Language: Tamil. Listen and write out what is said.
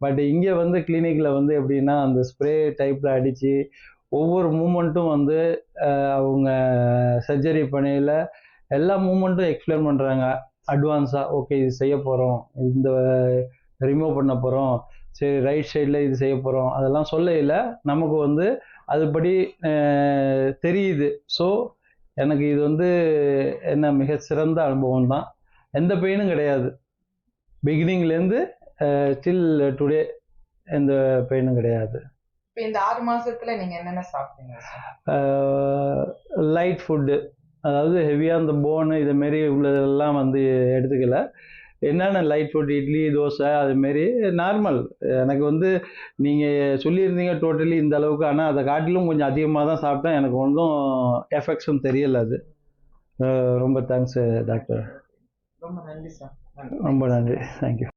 பட் இங்கே வந்து கிளினிக்கில் வந்து எப்படின்னா அந்த ஸ்ப்ரே டைப்பில் அடித்து ஒவ்வொரு மூமெண்ட்டும் வந்து அவங்க சர்ஜரி பண்ணியில் எல்லா மூமெண்ட்டும் எக்ஸ்பிளைன் பண்ணுறாங்க அட்வான்ஸாக ஓகே இது செய்ய போகிறோம் இந்த ரிமூவ் பண்ண போகிறோம் சரி ரைட் சைடில் இது செய்ய போகிறோம் அதெல்லாம் சொல்லையில் நமக்கு வந்து அதுபடி தெரியுது. ஸோ எனக்கு இது வந்து என்ன மிக சிறந்த அனுபவம் தான் எந்த பெயினும் கிடையாது. பிகினிங்லேருந்து டில் டுடே எந்த பெயினும் கிடையாது. இப்ப இந்த ஆறு மாசத்துல நீங்க என்னென்ன சாப்பிட்டீங்க? லைட் ஃபுட்டு அதாவது ஹெவியாக அந்த போனு இதுமாரி உள்ளதெல்லாம் வந்து எடுத்துக்கல. என்னென்ன லைட் ஃபுட் இட்லி தோசை அதுமாரி நார்மல் எனக்கு வந்து நீங்கள் சொல்லியிருந்தீங்க டோட்டலி இந்த அளவுக்கு. ஆனால் அதை காட்டிலும் கொஞ்சம் அதிகமாக தான் சாப்பிட்டேன். எனக்கு ஒன்றும் எஃபெக்ட்ஸும் தெரியல அது. ரொம்ப தேங்க்ஸ் டாக்டர் ரொம்ப நன்றி சார் ரொம்ப நன்றி. தேங்க்யூ